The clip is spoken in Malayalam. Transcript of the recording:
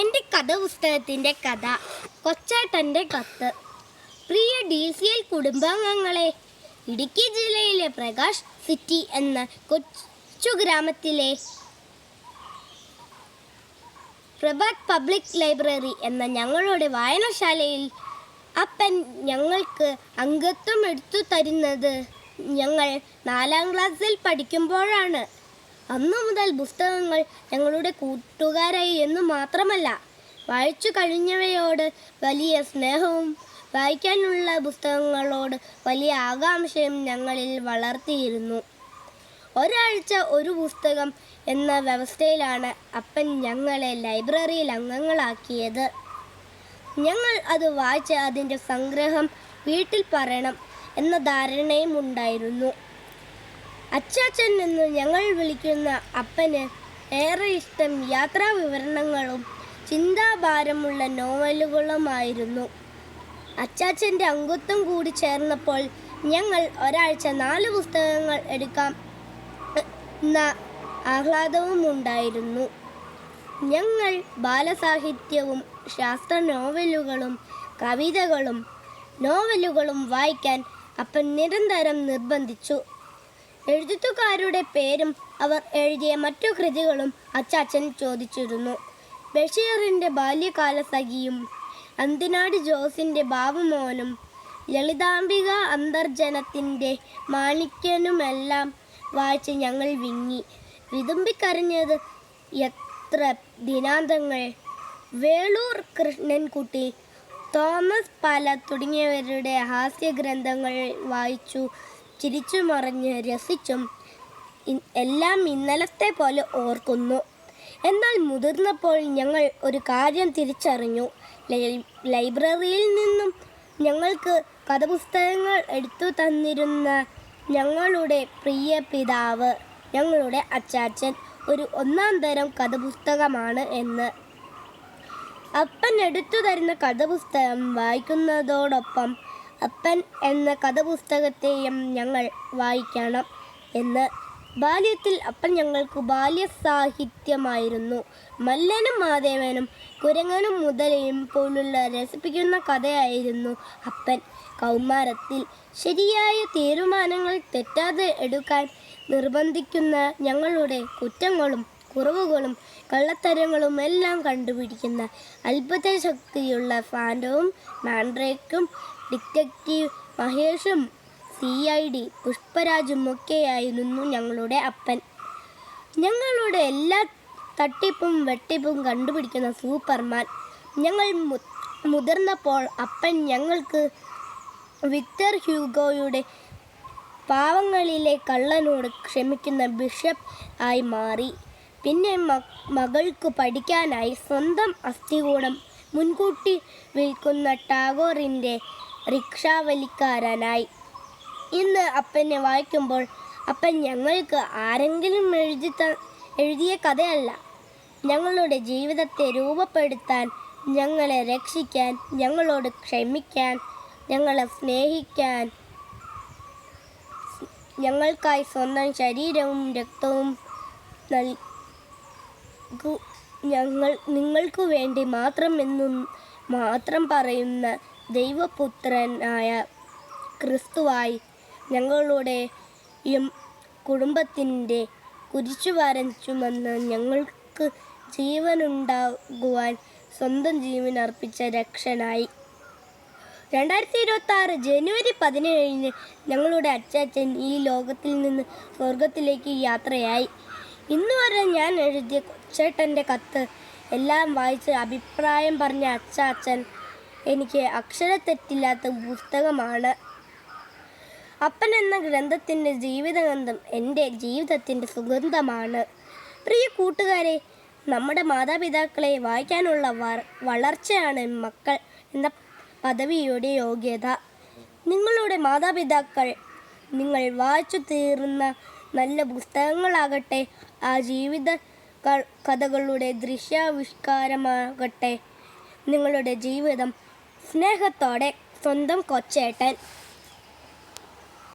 എന്റെ കഥ പുസ്തകത്തിന്റെ കഥ കൊച്ചാട്ടന്റെ കത്ത്. പ്രിയ ഡി സി എൽ കുടുംബാംഗങ്ങളെ ഇടുക്കി ജില്ലയിലെ പ്രകാശ് സിറ്റി എന്ന കൊച്ചു ഗ്രാമത്തിലെ പ്രഭാത് പബ്ലിക് ലൈബ്രറി എന്ന ഞങ്ങളുടെ വായനശാലയിൽ അപ്പൻ ഞങ്ങൾക്ക് അംഗത്വം എടുത്തു തരുന്നത് ഞങ്ങൾ നാലാം ക്ലാസ്സിൽ പഠിക്കുമ്പോഴാണ്. അന്നു മുതൽ പുസ്തകങ്ങൾ ഞങ്ങളുടെ കൂട്ടുകാരായി എന്ന് മാത്രമല്ല വായിച്ചു കഴിഞ്ഞവയോട് വലിയ സ്നേഹവും വായിക്കാനുള്ള പുസ്തകങ്ങളോട് വലിയ ആകാംക്ഷയും ഞങ്ങളിൽ വളർത്തിയിരുന്നു. ഒരാഴ്ച ഒരു പുസ്തകം എന്ന വ്യവസ്ഥയിലാണ് അപ്പൻ ഞങ്ങളെ ലൈബ്രറിയിൽ അംഗങ്ങളാക്കിയത്. ഞങ്ങൾ അത് വായിച്ച് അതിന്റെ സംഗ്രഹം വീട്ടിൽ പറയണം എന്ന ധാരണയും ഉണ്ടായിരുന്നു അച്ചാച്ചൻ എന്ന് ഞങ്ങൾ വിളിക്കുന്ന അപ്പന് ഏറെ ഇഷ്ടം യാത്രാ വിവരണങ്ങളും ചിന്താഭാരമുള്ള നോവലുകളുമായിരുന്നു. അച്ചാച്ചന്റെ അംഗത്വം കൂടി ചേർന്നപ്പോൾ ഞങ്ങൾ ഒരാഴ്ച നാല് പുസ്തകങ്ങൾ എടുക്കാം എന്ന ആഹ്ലാദവും ഉണ്ടായിരുന്നു. ഞങ്ങൾ ബാലസാഹിത്യവും ശാസ്ത്ര നോവലുകളും കവിതകളും നോവലുകളും വായിക്കാൻ അപ്പൻ നിരന്തരം നിർബന്ധിച്ചു. എഴുത്തുകാരുടെ പേരും അവർ എഴുതിയ മറ്റു കൃതികളും അച്ചാച്ചൻ ചോദിച്ചിരുന്നു. ബഷീറിന്റെ ബാല്യകാല സഖിയും അന്തിനാട് ജോസിന്റെ ബാബുമോനും ലളിതാംബിക അന്തർജനത്തിന്റെ മാണിക്യനുമെല്ലാം വായിച്ച് ഞങ്ങൾ വിങ്ങി. വിതുമ്പിക്കരഞ്ഞത് എത്ര ദിനാന്തങ്ങൾ. വേളൂർ കൃഷ്ണൻകുട്ടി തോമസ് പാല തുടങ്ങിയവരുടെ ഹാസ്യഗ്രന്ഥങ്ങൾ വായിച്ചു. ചിരിച്ചു മറിഞ്ഞ് രസിച്ചും എല്ലാം ഇന്നലത്തെ പോലെ ഓർക്കുന്നു. എന്നാൽ മുതിർന്നപ്പോൾ ഞങ്ങൾ ഒരു കാര്യം തിരിച്ചറിഞ്ഞു. ലൈബ്രറിയിൽ നിന്നും ഞങ്ങൾക്ക് കഥപുസ്തകങ്ങൾ എടുത്തു തന്നിരുന്ന ഞങ്ങളുടെ പ്രിയ പിതാവ് ഞങ്ങളുടെ അച്ചാച്ചൻ ഒരു ഒന്നാം തരം കഥപുസ്തകമാണ് എന്ന്. അപ്പൻ എടുത്തു തരുന്ന കഥപുസ്തകം വായിക്കുന്നതോടൊപ്പം അപ്പൻ എന്ന കഥപുസ്തകത്തെയും ഞങ്ങൾ വായിക്കണം എന്ന്. ബാല്യത്തിൽ അപ്പൻ ഞങ്ങൾക്ക് ബാല്യ സാഹിത്യമായിരുന്നു മല്ലനും മാധവനും കുരങ്ങനും മുതലയും പോലുള്ള രസിപ്പിക്കുന്ന കഥയായിരുന്നു അപ്പൻ. കൗമാരത്തിൽ ശരിയായ തീരുമാനങ്ങൾ തെറ്റാതെ എടുക്കാൻ നിർബന്ധിക്കുന്ന ഞങ്ങളുടെ കുറ്റങ്ങളും കുറവുകളും കള്ളത്തരങ്ങളും എല്ലാം കണ്ടുപിടിക്കുന്ന അത്ഭുത ശക്തിയുള്ള ഫാൻഡവും മാൻഡ്രേക്കും ഡിറ്റക്റ്റീവ് മഹേഷും സി ഐ ഡി പുഷ്പരാജും ഒക്കെയായിരുന്നു ഞങ്ങളുടെ അപ്പൻ. ഞങ്ങളുടെ എല്ലാ തട്ടിപ്പും വെട്ടിപ്പും കണ്ടുപിടിക്കുന്ന സൂപ്പർമാൻ. ഞങ്ങൾ മുതിർന്നപ്പോൾ അപ്പൻ ഞങ്ങൾക്ക് വിക്ടർ ഹ്യൂഗോയുടെ പാവങ്ങളിലെ കള്ളനോട് ക്ഷമിക്കുന്ന ബിഷപ്പ് ആയി മാറി. പിന്നെ മകൾക്ക് പഠിക്കാനായി സ്വന്തം അസ്ഥികൂടം മുൻകൂട്ടി വിൽക്കുന്ന ടാഗോറിന്റെ റിക്ഷാവലിക്കാരനായി. ഇന്ന് അപ്പനെ വായിക്കുമ്പോൾ അപ്പൻ ഞങ്ങൾക്ക് ആരെങ്കിലും എഴുതി എഴുതിയ കഥയല്ല. ഞങ്ങളുടെ ജീവിതത്തെ രൂപപ്പെടുത്താൻ ഞങ്ങളെ രക്ഷിക്കാൻ ഞങ്ങളോട് ക്ഷമിക്കാൻ ഞങ്ങളെ സ്നേഹിക്കാൻ ഞങ്ങൾക്കായി സ്വന്തം ശരീരവും രക്തവും ഞങ്ങൾ നിങ്ങൾക്ക് വേണ്ടി മാത്രം എന്നും മാത്രം പറയുന്ന ദൈവപുത്രനായ ക്രിസ്തുവായി ഞങ്ങളുടെയും കുടുംബത്തിന്റെ കുരിശുവാരൻ ചുമന്ന് ഞങ്ങൾക്ക് ജീവനുണ്ടാകുവാൻ സ്വന്തം ജീവൻ അർപ്പിച്ച രക്ഷനായി. രണ്ടായിരത്തി ഇരുപത്തി ആറ് ജനുവരി പതിനേഴിന് ഞങ്ങളുടെ അച്ചാച്ചൻ ഈ ലോകത്തിൽ നിന്ന് സ്വർഗത്തിലേക്ക് യാത്രയായി. ഇന്ന് വരെ ഞാൻ എഴുതിയ കൊച്ചേട്ടന്റെ കത്ത് എല്ലാം വായിച്ച് അഭിപ്രായം പറഞ്ഞ അച്ചാച്ചൻ എനിക്ക് അക്ഷരത്തെറ്റില്ലാത്ത പുസ്തകമാണ്. അപ്പൻ എന്ന ഗ്രന്ഥത്തിന്റെ ജീവിതഗന്ധം എന്റെ ജീവിതത്തിന്റെ സുഗന്ധമാണ്. പ്രിയ കൂട്ടുകാരെ നമ്മുടെ മാതാപിതാക്കളെ വായിക്കാനുള്ള വളർച്ചയാണ് മക്കൾ എന്ന പദവിയുടെ യോഗ്യത. നിങ്ങളുടെ മാതാപിതാക്കൾ നിങ്ങൾ വായിച്ചു തീർന്ന നല്ല പുസ്തകങ്ങളാകട്ടെ ആ ജീവിത കഥകളുടെ ദൃശ്യാവിഷ്കാരമാകട്ടെ നിങ്ങളുടെ ജീവിതം സ്നേഹത്തോടെ സ്വന്തം കൊച്ചേട്ടൻ